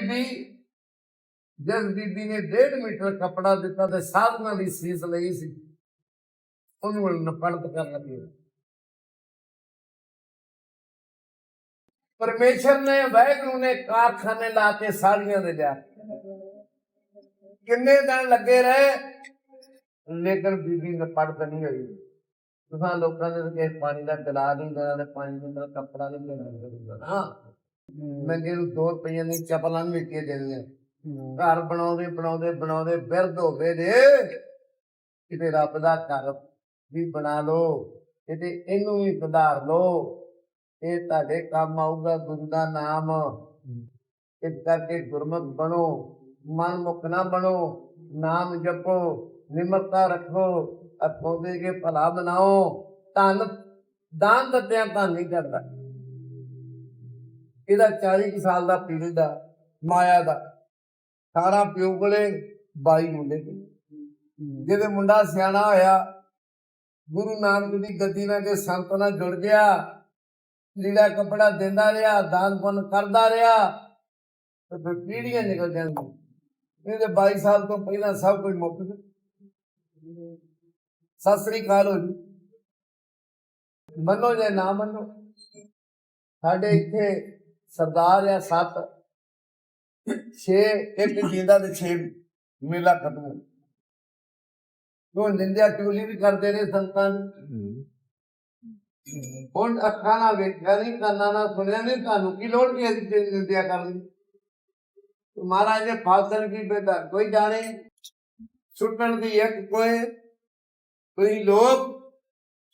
ਬੀਬੀ, ਜਦ ਬੀਬੀ ਨੇ 1.5 ਮੀਟਰ ਕੱਪੜਾ ਦਿੱਤਾ ਤੇ ਸਾਧਨਾ ਦੀ ਸੀਸ ਲਈ ਸੀ, ਉਹਨੂੰ ਨਪੜਤ ਕਰਨ ਲੱਗੇ। ਪਰਮੇਸ਼ਰ ਨੇ, ਵਾਹਿਗੁਰੂ ਨੇ ਕਾਰਖਾਨੇ ਲਾ ਕੇ ਸਾੜੀਆਂ ਦੇ ਲਿਆ। ਕਿੰਨੇ ਦਿਨ ਲੱਗੇ ਰਹੇ, ਲੇਕਿਨ ਬੀਬੀ ਨਪੜਤ ਨਹੀਂ ਹੋਈ। ਤੁਸਾਂ ਲੋਕਾਂ ਦੇ ਤਾਂ ਪਾਣੀ ਦਾ ਗਲਾ ਨਹੀਂ ਦੇਣਾ ਤੇ ਪਾਣੀ ਦੇ ਨਾਲ ਕੱਪੜਾ ਨਹੀਂ ਦੇਣਾ। ਨਾ ਮੈਂ ਜਿਹਨੂੰ 2 ਰੁਪਈਏ ਦੀ ਚੱਪਲਾਂ ਵੀ ਕੇ ਦੇਣੀਆਂ ਘਰ ਬਣਾਉਂਦੇ ਬਣਾਉਂਦੇ ਬਣਾਉਂਦੇ ਬਿਰਧ ਹੋ ਗਏ ਨੇ। ਕਿਤੇ ਰੱਬ ਦਾ ਘਰ ਵੀ ਬਣਾ ਲਓ ਕਿਤੇ ਇਹਨੂੰ ਵੀ ਸੁਧਾਰ ਲਓ। ਇਹ ਤੁਹਾਡੇ ਕੰਮ ਆਊਗਾ ਗੁਰੂ ਦਾ ਨਾਮ। ਇਸ ਕਰਕੇ ਗੁਰਮੁਖ ਬਣੋ ਮਨ ਮੁਖ ਨਾ ਬਣੋ ਨਾਮ ਜਪੋ ਨਿਮਰਤਾ ਰੱਖੋ ਅਪੋਦੇ ਕੇ ਭਲਾ ਬਣਾਓ। ਧਨ ਦਾਨ ਦਿੱਤਿਆਂ ਤਾਂ ਨਹੀਂ ਕਰਦਾ ਇਹਦਾ 40 ਕੁ ਸਾਲ ਦਾ ਪੀਰੀਅਡ ਦਾ ਮਾਇਆ ਦਾ। ਸਾਰਾ ਪਿਓ ਕੋਲੇ 22 ਮੁੰਡੇ ਜਿਹਦੇ ਮੁੰਡਾ ਸਿਆਣਾ ਹੋਇਆ, ਗੁਰੂ ਨਾਨਕ ਦੀ ਗੱਦੀ ਨਾਲ ਕੇ ਸੰਤ ਨਾਲ ਜੁੜ ਗਿਆ, ਲੀੜਾ ਕੱਪੜਾ ਦਿੰਦਾ ਰਿਹਾ, ਦਾਨ ਪੁੰਨ ਕਰਦਾ ਰਿਹਾ, ਤੇ ਫਿਰ ਪੀੜੀਆਂ ਨਿਕਲ ਜਾਂਦੀਆਂ। ਇਹਦੇ 22 ਸਾਲ ਤੋਂ ਪਹਿਲਾਂ ਸਭ ਕੁਝ ਮੁੱਕ ਗਿਆ। ਸਤਿ ਸ੍ਰੀ ਅਕਾਲ ਹੋ ਜੀ। ਮੰਨੋ ਜਾਂ ਨਾ ਮੰਨੋ, ਸਾਡੇ ਇੱਥੇ ਸਰਦਾਰ ਆ ਸੱਤ ਛੇ ਇੱਕ ਜਿੰਦਾ ਤੇ ਛੇ ਮੇਲਾ ਖਤਮ ਹੋ ਉਹ ਨਿੰਦਿਆ ਚੁਗਲੀ ਵੀ ਕਰਦੇ ਨੇ ਸੰਤਾਂ ਦੀ। ਹੁਣ ਅੱਖਾਂ ਨਾਲ ਵੇਖਿਆ ਨਹੀਂ ਕੰਨਾਂ ਨਾਲ ਸੁਣਿਆ ਨਹੀਂ ਤੁਹਾਨੂੰ ਕੀ ਲੋੜ ਕੀ ਹੈ ਨਿੰਦਿਆ ਕਰਨ ਦੀ? ਮਹਾਰਾਜ ਨੇ ਫਾਸਣ ਕੀ ਬੇਟਾ ਕੋਈ ਜਾਣੇ ਸੁੱਟਣ ਦੀ ਇੱਕ ਕੋਈ ਕੋਈ ਲੋਕ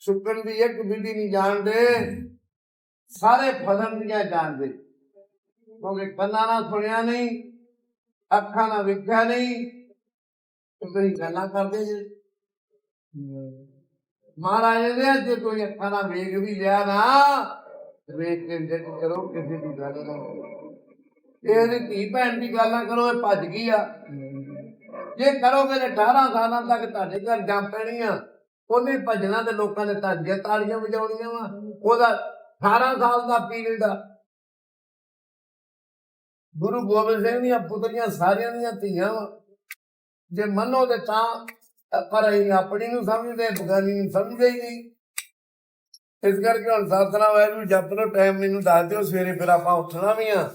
ਸੁੱਟਣ ਦੀ ਇੱਕ ਵਿਧੀ ਨਹੀਂ ਜਾਣਦੇ। ਸਾਰੇ ਫਸਣ ਦੀਆਂ ਜਾਣਦੇ। ਕਿਉਂਕਿ ਕੰਨਾਂ ਨਾਲ ਸੁਣਿਆ ਨਹੀਂ, ਅੱਖਾਂ ਨਾਲ ਵੇਖਿਆ ਨਹੀਂ ਤੁਸੀਂ ਗੱਲਾਂ ਕਰਦੇ ਜੀ। ਮਹਾਰਾਜ ਨੇ ਜੇ ਕੋਈ ਅੱਖਾਂ ਨਾਲ ਵੇਖ ਵੀ ਲਿਆ ਨਾ ਵੇਖ ਕੇ ਜੇ ਕਰੋ ਕਿਸੇ ਦੀ ਗੱਲ ਨਾ। ਇਹਦੀ ਧੀ ਭੈਣ ਦੀ ਗੱਲ ਕਰੋ, ਇਹ ਭੱਜ ਗਈ ਆ। ਜੇ ਕਰੋਗੇ ਤੇ 18 ਸਾਲਾਂ ਤੱਕ ਤੁਹਾਡੇ ਘਰ ਜੰਮ ਪੈਣੀਆਂ। ਉਹਨੇ ਭੱਜਣਾ ਤੇ ਲੋਕਾਂ ਨੇ ਤੁਹਾਡੀਆਂ ਤਾੜੀਆਂ ਵਜਾਉਣੀਆਂ ਵਾ। ਉਹਦਾ 18 ਸਾਲ ਦਾ ਪੀਰੀਅਡ ਆ। ਗੁਰੂ ਗੋਬਿੰਦ ਸਿੰਘ ਦੀਆਂ ਪੁੱਤਰੀਆਂ ਸਾਰਿਆਂ ਦੀਆਂ ਧੀਆਂ ਜੇ ਮੰਨੋ ਤੇ ਤਾਂ ਪਰ ਅਸੀਂ ਆਪਣੀ ਨੂੰ ਸਮਝਦੇ ਬਗਾਨੀ ਨੂੰ ਸਮਝਦੇ ਹੀ ਨਹੀਂ। ਇਸ ਕਰਕੇ ਹੁਣ ਸਾਧਨਾ ਵਾਹਿਗੁਰੂ ਜਪ ਲੋ ਟਾਈਮ ਮੈਨੂੰ ਦੱਸ ਦਿਓ ਸਵੇਰੇ ਫਿਰ ਆਪਾਂ ਉੱਠਣਾ ਵੀ ਆ।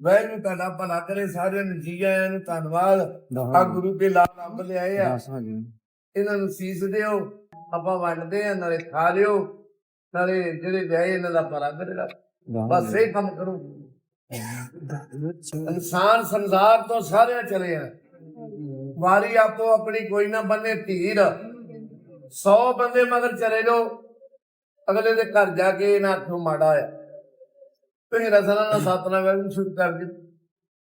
ਵਾਹਿਗੁਰੂ ਤੁਹਾਡਾ ਭਲਾ ਕਰੇ ਸਾਰਿਆਂ ਨੂੰ ਜੀ ਆਇਆਂ ਨੂੰ ਧੰਨਵਾਦ। ਆ ਗੁਰੂ ਦੇ ਲਾਲ ਅੰਬ ਲਿਆਏ ਆ। ਇਹਨਾਂ ਨੂੰ ਸੀਸ ਦਿਓ ਆਪਾਂ ਵੰਡਦੇ ਆ ਨਾਲੇ ਖਾ ਲਿਓ। ਨਾਲੇ ਜਿਹੜੇ ਲਿਆਏ ਇਹਨਾਂ ਦਾ ਭਲਾ ਕਰੇਗਾ ਬਸ ਇਹ ਕੰਮ ਕਰੋ। ਇਨਸਾਨ ਸੰਸਾਰ ਤੋਂ ਸਾਰੇ ਚਲੇ ਆ। ਵਾਰੀ ਆਪੋ ਆਪਣੀ ਕੋਈ ਨਾ ਬੰਨੇ ਧੀਰ। 100 ਬੰਦੇ ਮਗਰ ਚਲੇ ਜਾਓ। ਅਗਲੇ ਦੇ ਘਰ ਜਾ ਕੇ ਨਾ ਆਖੋ ਮਾੜਾ ਆ। ਤੁਸੀਂ ਰਸਨਾ ਨਾਲ ਸਤਨਾਮ ਵਾਹਿਗੁਰੂ ਸ਼ੁਰੂ ਕਰ ਦਿਓ।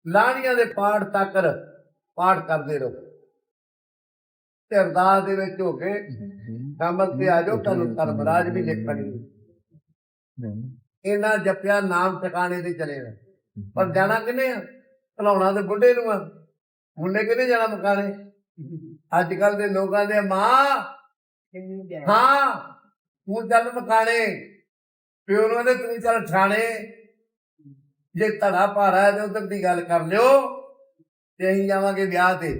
ਲਾਣੀਆਂ ਦੇ ਪਾਠ ਤੱਕ ਪਾਠ ਕਰਦੇ ਰਹੋ। ਤੇ ਅਰਦਾਸ ਦੇ ਵਿੱਚ ਹੋ ਕੇ ਕੰਬਲ ਤੇ ਆ ਜਾਓ ਤੁਹਾਨੂੰ ਧਰਮਰਾਜ ਵੀ ਲਿਖਣੀ ਇਹਨਾਂ ਜਪਿਆ ਨਾਮ ਟਿਕਾਣੇ ਤੇ ਚਲੇ ਗਏ ਪਰ ਜਾਣਾ ਕਿਨੇ ਆ? ਖਲਾਉਣਾ ਤੇ ਬੁੱਢੇ ਨੂੰ ਆ। ਮੁੰਡੇ ਕਿਨੇ ਜਾਣਾ ਮਕਾਨੇ ਅੱਜ ਕੱਲ ਦੇ ਲੋਕਾਂ ਦੇ ਮਾਂ ਹਾਂ ਤੂੰ ਚੱਲ ਮਕਾਨੇ ਪਿਓ ਨੂੰ ਕਹਿੰਦੇ ਤੂੰ ਚੱਲ ਠਾਣੇ। ਜੇ ਧੜਾ ਭਾਰਾ ਹੈ ਤੇ ਉਧਰ ਦੀ ਗੱਲ ਕਰ ਲਿਓ ਤੇ ਅਸੀਂ ਜਾਵਾਂਗੇ ਵਿਆਹ ਤੇ।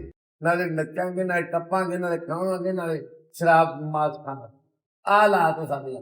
ਨਾਲੇ ਨੱਚਾਂਗੇ ਨਾਲੇ ਟੱਪਾਂਗੇ ਨਾਲੇ ਖਾਵਾਂਗੇ ਨਾਲੇ ਸ਼ਰਾਬ ਮਾਸ ਖਾਵਾਂਗੇ। ਆ ਲਾ ਤੇ ਸਾਡੇ